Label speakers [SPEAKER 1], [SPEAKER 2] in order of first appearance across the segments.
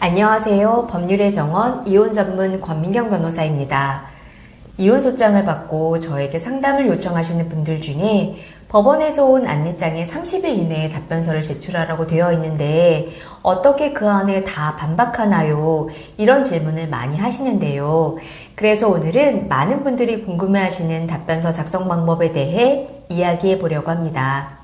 [SPEAKER 1] 안녕하세요. 법률의 정원 이혼 전문 권민경 변호사입니다. 이혼 소장을 받고 저에게 상담을 요청하시는 분들 중에 법원에서 온 안내장에 30일 이내에 답변서를 제출하라고 되어 있는데 어떻게 그 안에 다 반박하나요? 이런 질문을 많이 하시는데요. 그래서 오늘은 많은 분들이 궁금해하시는 답변서 작성 방법에 대해 이야기해 보려고 합니다.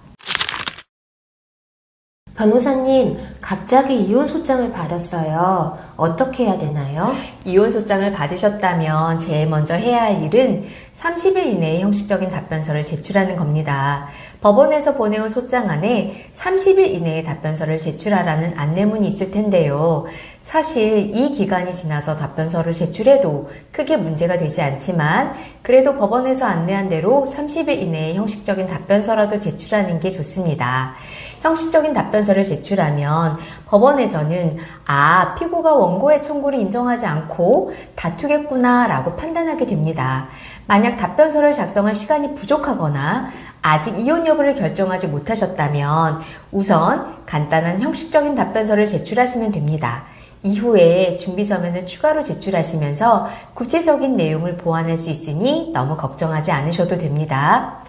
[SPEAKER 2] 변호사님, 갑자기 이혼 소장을 받았어요. 어떻게 해야 되나요?
[SPEAKER 1] 이혼 소장을 받으셨다면 제일 먼저 해야 할 일은 30일 이내에 형식적인 답변서를 제출하는 겁니다. 법원에서 보내온 소장 안에 30일 이내에 답변서를 제출하라는 안내문이 있을 텐데요. 사실 이 기간이 지나서 답변서를 제출해도 크게 문제가 되지 않지만 그래도 법원에서 안내한 대로 30일 이내에 형식적인 답변서라도 제출하는 게 좋습니다. 형식적인 답변서를 제출하면 법원에서는 아, 피고가 원고의 청구를 인정하지 않고 다투겠구나 라고 판단하게 됩니다. 만약 답변서를 작성할 시간이 부족하거나 아직 이혼 여부를 결정하지 못하셨다면 우선 간단한 형식적인 답변서를 제출하시면 됩니다. 이후에 준비 서면을 추가로 제출하시면서 구체적인 내용을 보완할 수 있으니 너무 걱정하지 않으셔도 됩니다.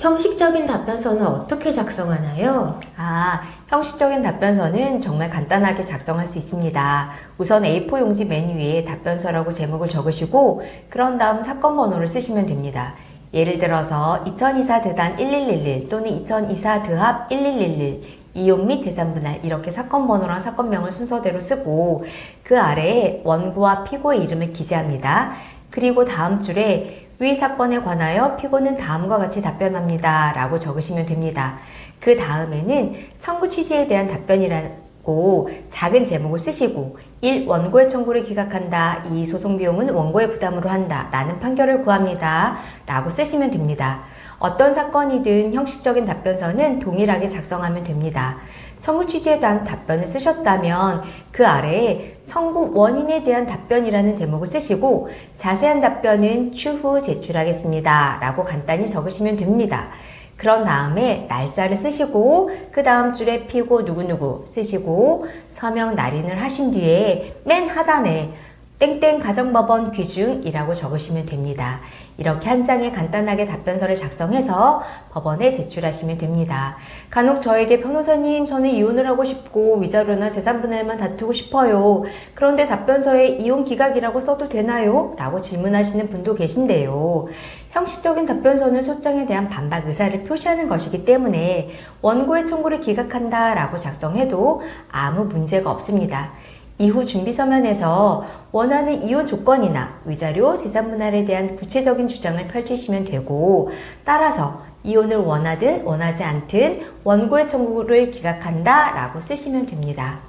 [SPEAKER 2] 형식적인 답변서는 어떻게 작성하나요?
[SPEAKER 1] 아, 형식적인 답변서는 정말 간단하게 작성할 수 있습니다. 우선 A4 용지 맨 위에 답변서라고 제목을 적으시고 그런 다음 사건 번호를 쓰시면 됩니다. 예를 들어서 2024 드단 1111 또는 2024 드합 1111 이혼 및 재산 분할 이렇게 사건 번호랑 사건명을 순서대로 쓰고 그 아래에 원고와 피고의 이름을 기재합니다. 그리고 다음 줄에 위 사건에 관하여 피고는 다음과 같이 답변합니다. 라고 적으시면 됩니다. 그 다음에는 청구 취지에 대한 답변이라고 작은 제목을 쓰시고 1. 원고의 청구를 기각한다. 2. 소송 비용은 원고의 부담으로 한다. 라는 판결을 구합니다. 라고 쓰시면 됩니다. 어떤 사건이든 형식적인 답변서는 동일하게 작성하면 됩니다. 청구 취지에 대한 답변을 쓰셨다면 그 아래에 청구 원인에 대한 답변이라는 제목을 쓰시고 자세한 답변은 추후 제출하겠습니다. 라고 간단히 적으시면 됩니다. 그런 다음에 날짜를 쓰시고 그 다음 줄에 피고 누구누구 쓰시고 서명 날인을 하신 뒤에 맨 하단에 땡땡 가정법원 귀중이라고 적으시면 됩니다. 이렇게 한 장에 간단하게 답변서를 작성해서 법원에 제출하시면 됩니다. 간혹 저에게 변호사님 저는 이혼을 하고 싶고 위자료나 재산분할만 다투고 싶어요. 그런데 답변서에 이혼 기각이라고 써도 되나요? 라고 질문하시는 분도 계신데요. 형식적인 답변서는 소장에 대한 반박 의사를 표시하는 것이기 때문에 원고의 청구를 기각한다 라고 작성해도 아무 문제가 없습니다. 이후 준비 서면에서 원하는 이혼 조건이나 위자료, 재산분할에 대한 구체적인 주장을 펼치시면 되고 따라서 이혼을 원하든 원하지 않든 원고의 청구를 기각한다 라고 쓰시면 됩니다.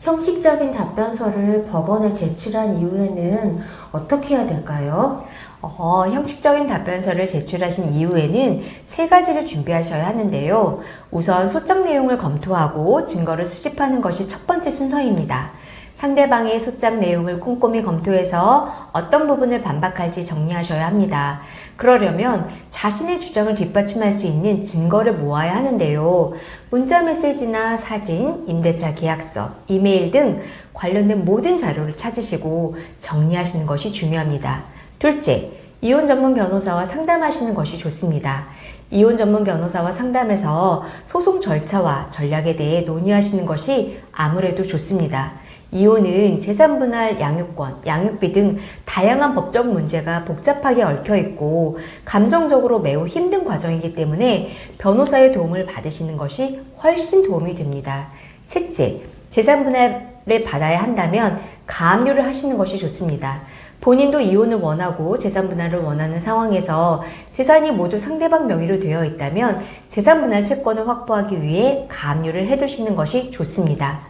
[SPEAKER 2] 형식적인 답변서를 법원에 제출한 이후에는 어떻게 해야 될까요?
[SPEAKER 1] 어, 형식적인 답변서를 제출하신 이후에는 세 가지를 준비하셔야 하는데요. 우선 소장 내용을 검토하고 증거를 수집하는 것이 첫 번째 순서입니다. 상대방의 소장 내용을 꼼꼼히 검토해서 어떤 부분을 반박할지 정리하셔야 합니다. 그러려면 자신의 주장을 뒷받침할 수 있는 증거를 모아야 하는데요. 문자 메시지나 사진, 임대차 계약서, 이메일 등 관련된 모든 자료를 찾으시고 정리하시는 것이 중요합니다. 둘째, 이혼 전문 변호사와 상담하시는 것이 좋습니다. 이혼 전문 변호사와 상담해서 소송 절차와 전략에 대해 논의하시는 것이 아무래도 좋습니다. 이혼은 재산분할, 양육권, 양육비 등 다양한 법적 문제가 복잡하게 얽혀 있고 감정적으로 매우 힘든 과정이기 때문에 변호사의 도움을 받으시는 것이 훨씬 도움이 됩니다. 셋째, 재산분할을 받아야 한다면 가압류를 하시는 것이 좋습니다. 본인도 이혼을 원하고 재산 분할을 원하는 상황에서 재산이 모두 상대방 명의로 되어 있다면 재산 분할 채권을 확보하기 위해 가압류를 해두시는 것이 좋습니다.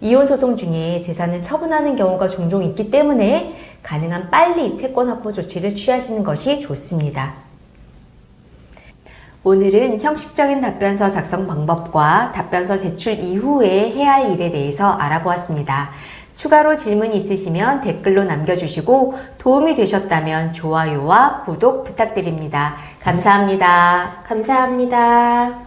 [SPEAKER 1] 이혼 소송 중에 재산을 처분하는 경우가 종종 있기 때문에 가능한 빨리 채권 확보 조치를 취하시는 것이 좋습니다. 오늘은 형식적인 답변서 작성 방법과 답변서 제출 이후에 해야 할 일에 대해서 알아보았습니다. 추가로 질문 있으시면 댓글로 남겨주시고 도움이 되셨다면 좋아요와 구독 부탁드립니다. 감사합니다.
[SPEAKER 2] 감사합니다.